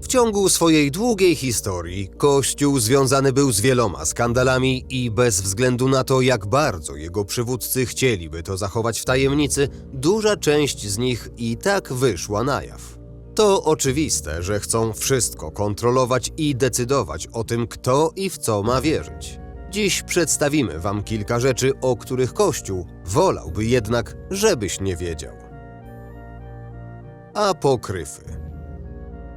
W ciągu swojej długiej historii Kościół związany był z wieloma skandalami i bez względu na to, jak bardzo jego przywódcy chcieliby to zachować w tajemnicy, duża część z nich i tak wyszła na jaw. To oczywiste, że chcą wszystko kontrolować i decydować o tym, kto i w co ma wierzyć. Dziś przedstawimy Wam kilka rzeczy, o których Kościół wolałby jednak, żebyś nie wiedział. Apokryfy.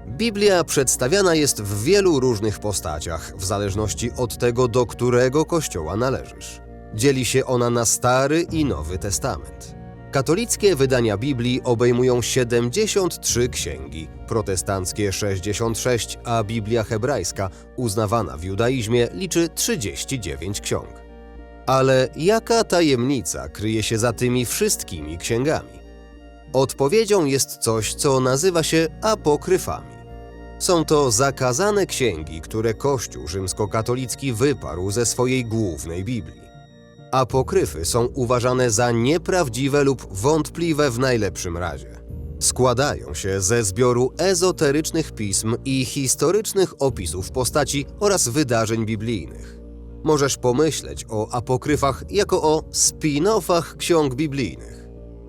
Biblia przedstawiana jest w wielu różnych postaciach, w zależności od tego, do którego kościoła należysz. Dzieli się ona na Stary i Nowy Testament. Katolickie wydania Biblii obejmują 73 księgi, protestanckie 66, a Biblia hebrajska, uznawana w judaizmie, liczy 39 ksiąg. Ale jaka tajemnica kryje się za tymi wszystkimi księgami? Odpowiedzią jest coś, co nazywa się apokryfami. Są to zakazane księgi, które Kościół rzymskokatolicki wyparł ze swojej głównej Biblii. Apokryfy są uważane za nieprawdziwe lub wątpliwe w najlepszym razie. Składają się ze zbioru ezoterycznych pism i historycznych opisów postaci oraz wydarzeń biblijnych. Możesz pomyśleć o apokryfach jako o spin-offach ksiąg biblijnych.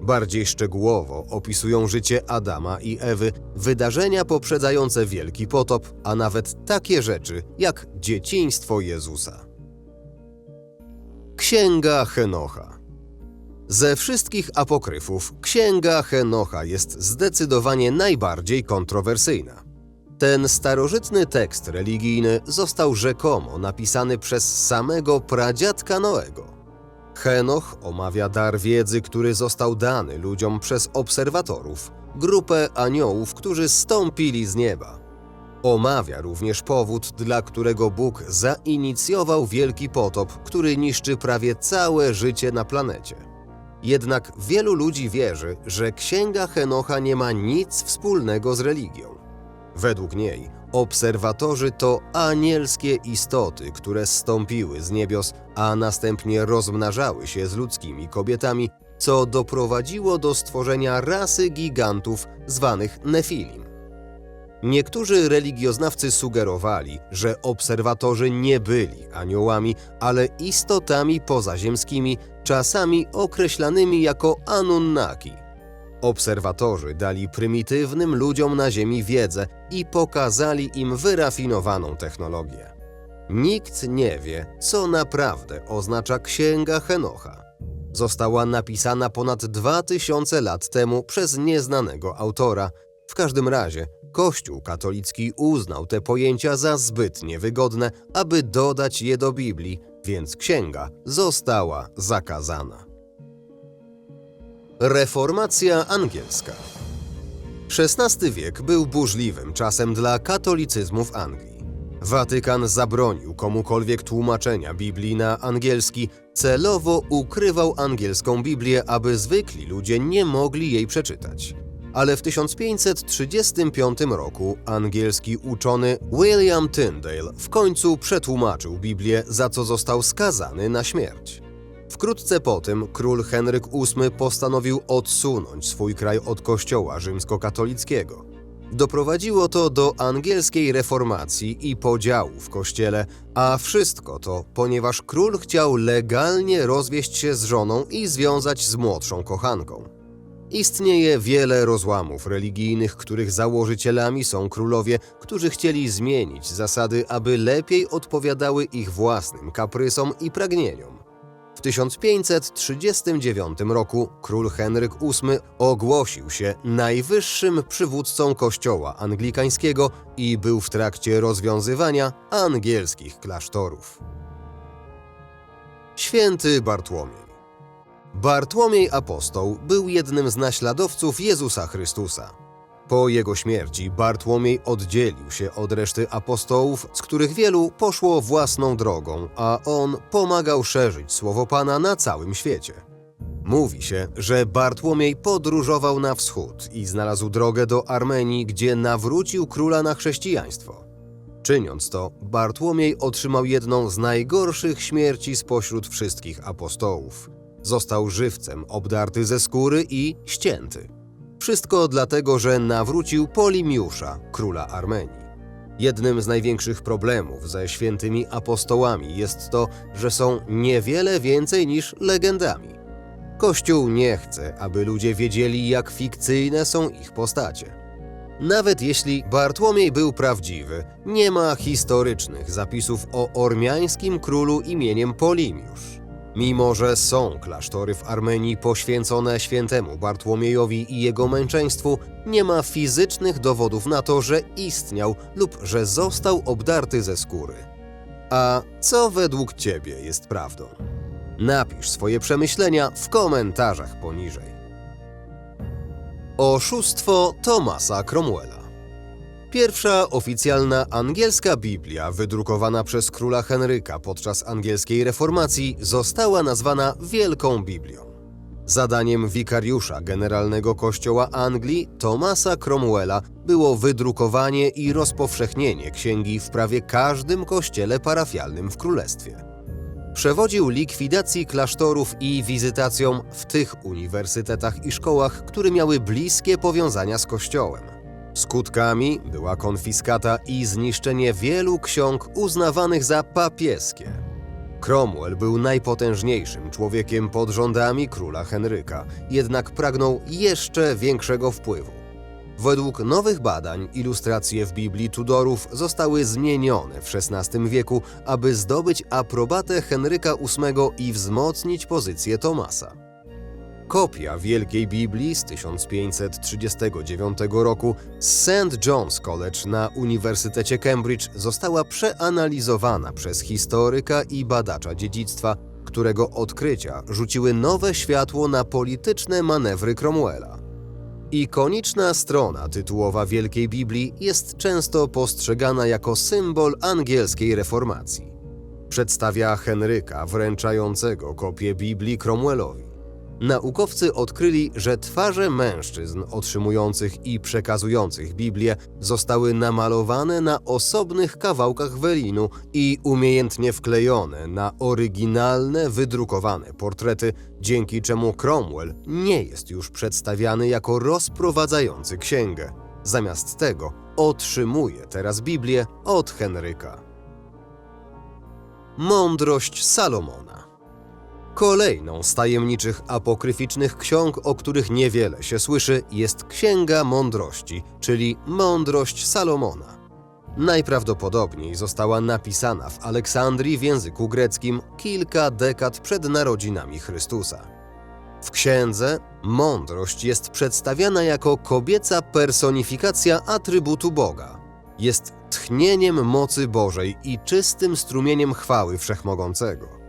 Bardziej szczegółowo opisują życie Adama i Ewy, wydarzenia poprzedzające Wielki Potop, a nawet takie rzeczy jak dzieciństwo Jezusa. Księga Henocha Ze wszystkich apokryfów, Księga Henocha jest zdecydowanie najbardziej kontrowersyjna. Ten starożytny tekst religijny został rzekomo napisany przez samego pradziadka Noego. Henoch omawia dar wiedzy, który został dany ludziom przez obserwatorów, grupę aniołów, którzy stąpili z nieba. Omawia również powód, dla którego Bóg zainicjował wielki potop, który niszczy prawie całe życie na planecie. Jednak wielu ludzi wierzy, że Księga Henocha nie ma nic wspólnego z religią. Według niej obserwatorzy to anielskie istoty, które stąpiły z niebios, a następnie rozmnażały się z ludzkimi kobietami, co doprowadziło do stworzenia rasy gigantów zwanych Nefilim. Niektórzy religioznawcy sugerowali, że obserwatorzy nie byli aniołami, ale istotami pozaziemskimi, czasami określanymi jako Anunnaki. Obserwatorzy dali prymitywnym ludziom na Ziemi wiedzę i pokazali im wyrafinowaną technologię. Nikt nie wie, co naprawdę oznacza Księga Henocha. Została napisana ponad 2000 lat temu przez nieznanego autora. W każdym razie Kościół katolicki uznał te pojęcia za zbyt niewygodne, aby dodać je do Biblii, więc księga została zakazana. Reformacja angielska XVI wiek był burzliwym czasem dla katolicyzmu w Anglii. Watykan zabronił komukolwiek tłumaczenia Biblii na angielski, celowo ukrywał angielską Biblię, aby zwykli ludzie nie mogli jej przeczytać. Ale w 1535 roku angielski uczony William Tyndale w końcu przetłumaczył Biblię, za co został skazany na śmierć. Wkrótce po tym król Henryk VIII postanowił odsunąć swój kraj od kościoła rzymskokatolickiego. Doprowadziło to do angielskiej reformacji i podziału w kościele, a wszystko to, ponieważ król chciał legalnie rozwieść się z żoną i związać z młodszą kochanką. Istnieje wiele rozłamów religijnych, których założycielami są królowie, którzy chcieli zmienić zasady, aby lepiej odpowiadały ich własnym kaprysom i pragnieniom. W 1539 roku król Henryk VIII ogłosił się najwyższym przywódcą kościoła anglikańskiego i był w trakcie rozwiązywania angielskich klasztorów. Święty Bartłomiej Bartłomiej Apostoł był jednym z naśladowców Jezusa Chrystusa. Po jego śmierci Bartłomiej oddzielił się od reszty apostołów, z których wielu poszło własną drogą, a on pomagał szerzyć słowo Pana na całym świecie. Mówi się, że Bartłomiej podróżował na wschód i znalazł drogę do Armenii, gdzie nawrócił króla na chrześcijaństwo. Czyniąc to, Bartłomiej otrzymał jedną z najgorszych śmierci spośród wszystkich apostołów. Został żywcem obdarty ze skóry i ścięty. Wszystko dlatego, że nawrócił Polimiusza, króla Armenii. Jednym z największych problemów ze świętymi apostołami jest to, że są niewiele więcej niż legendami. Kościół nie chce, aby ludzie wiedzieli, jak fikcyjne są ich postacie. Nawet jeśli Bartłomiej był prawdziwy, nie ma historycznych zapisów o ormiańskim królu imieniem Polimiusz. Mimo, że są klasztory w Armenii poświęcone świętemu Bartłomiejowi i jego męczeństwu, nie ma fizycznych dowodów na to, że istniał lub że został obdarty ze skóry. A co według Ciebie jest prawdą? Napisz swoje przemyślenia w komentarzach poniżej. Oszustwo Thomasa Cromwella. Pierwsza oficjalna angielska Biblia, wydrukowana przez króla Henryka podczas angielskiej reformacji, została nazwana Wielką Biblią. Zadaniem wikariusza Generalnego Kościoła Anglii, Thomasa Cromwella, było wydrukowanie i rozpowszechnienie księgi w prawie każdym kościele parafialnym w królestwie. Przewodził likwidacji klasztorów i wizytacjom w tych uniwersytetach i szkołach, które miały bliskie powiązania z Kościołem. Skutkami była konfiskata i zniszczenie wielu ksiąg uznawanych za papieskie. Cromwell był najpotężniejszym człowiekiem pod rządami króla Henryka, jednak pragnął jeszcze większego wpływu. Według nowych badań ilustracje w Biblii Tudorów zostały zmienione w XVI wieku, aby zdobyć aprobatę Henryka VIII i wzmocnić pozycję Tomasa. Kopia Wielkiej Biblii z 1539 roku z St. John's College na Uniwersytecie Cambridge została przeanalizowana przez historyka i badacza dziedzictwa, którego odkrycia rzuciły nowe światło na polityczne manewry Cromwella. Ikoniczna strona tytułowa Wielkiej Biblii jest często postrzegana jako symbol angielskiej reformacji. Przedstawia Henryka wręczającego kopię Biblii Cromwellowi. Naukowcy odkryli, że twarze mężczyzn otrzymujących i przekazujących Biblię zostały namalowane na osobnych kawałkach welinu i umiejętnie wklejone na oryginalne, wydrukowane portrety, dzięki czemu Cromwell nie jest już przedstawiany jako rozprowadzający księgę. Zamiast tego otrzymuje teraz Biblię od Henryka. Mądrość Salomona Kolejną z tajemniczych apokryficznych ksiąg, o których niewiele się słyszy, jest Księga Mądrości, czyli Mądrość Salomona. Najprawdopodobniej została napisana w Aleksandrii w języku greckim kilka dekad przed narodzinami Chrystusa. W księdze mądrość jest przedstawiana jako kobieca personifikacja atrybutu Boga. Jest tchnieniem mocy Bożej i czystym strumieniem chwały Wszechmogącego.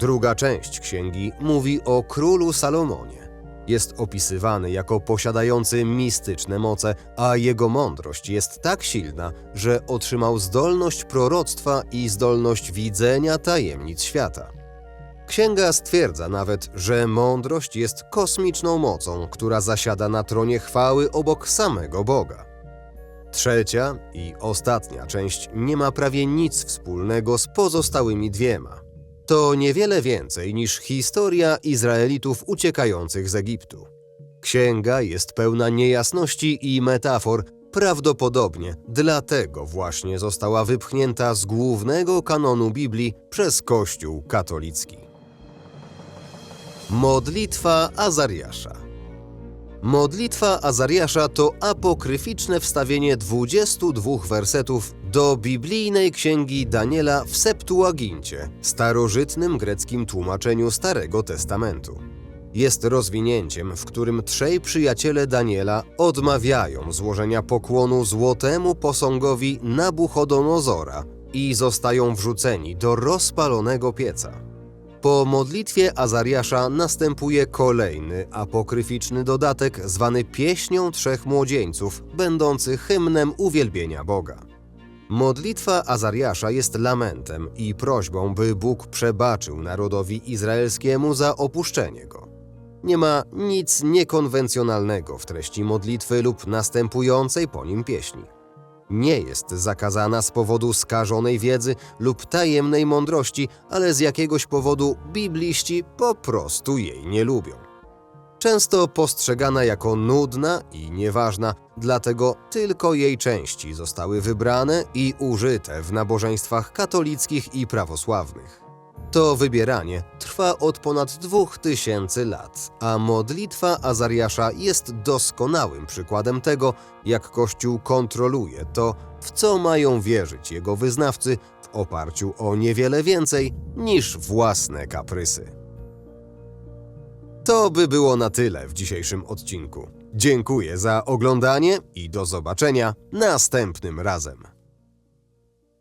Druga część księgi mówi o królu Salomonie. Jest opisywany jako posiadający mistyczne moce, a jego mądrość jest tak silna, że otrzymał zdolność proroctwa i zdolność widzenia tajemnic świata. Księga stwierdza nawet, że mądrość jest kosmiczną mocą, która zasiada na tronie chwały obok samego Boga. Trzecia i ostatnia część nie ma prawie nic wspólnego z pozostałymi dwiema to niewiele więcej niż historia Izraelitów uciekających z Egiptu. Księga jest pełna niejasności i metafor, prawdopodobnie dlatego właśnie została wypchnięta z głównego kanonu Biblii przez Kościół katolicki. Modlitwa Azariasza Modlitwa Azariasza to apokryficzne wstawienie 22 wersetów do biblijnej księgi Daniela w Septuagincie, starożytnym greckim tłumaczeniu Starego Testamentu. Jest rozwinięciem, w którym trzej przyjaciele Daniela odmawiają złożenia pokłonu złotemu posągowi Nabuchodonozora i zostają wrzuceni do rozpalonego pieca. Po modlitwie Azariasza następuje kolejny apokryficzny dodatek zwany Pieśnią Trzech Młodzieńców, będący hymnem uwielbienia Boga. Modlitwa Azariasza jest lamentem i prośbą, by Bóg przebaczył narodowi izraelskiemu za opuszczenie go. Nie ma nic niekonwencjonalnego w treści modlitwy lub następującej po nim pieśni nie jest zakazana z powodu skażonej wiedzy lub tajemnej mądrości, ale z jakiegoś powodu bibliści po prostu jej nie lubią. Często postrzegana jako nudna i nieważna, dlatego tylko jej części zostały wybrane i użyte w nabożeństwach katolickich i prawosławnych. To wybieranie trwa od ponad 2000 lat, a modlitwa Azariasza jest doskonałym przykładem tego, jak Kościół kontroluje to, w co mają wierzyć jego wyznawcy w oparciu o niewiele więcej niż własne kaprysy. To by było na tyle w dzisiejszym odcinku. Dziękuję za oglądanie i do zobaczenia następnym razem.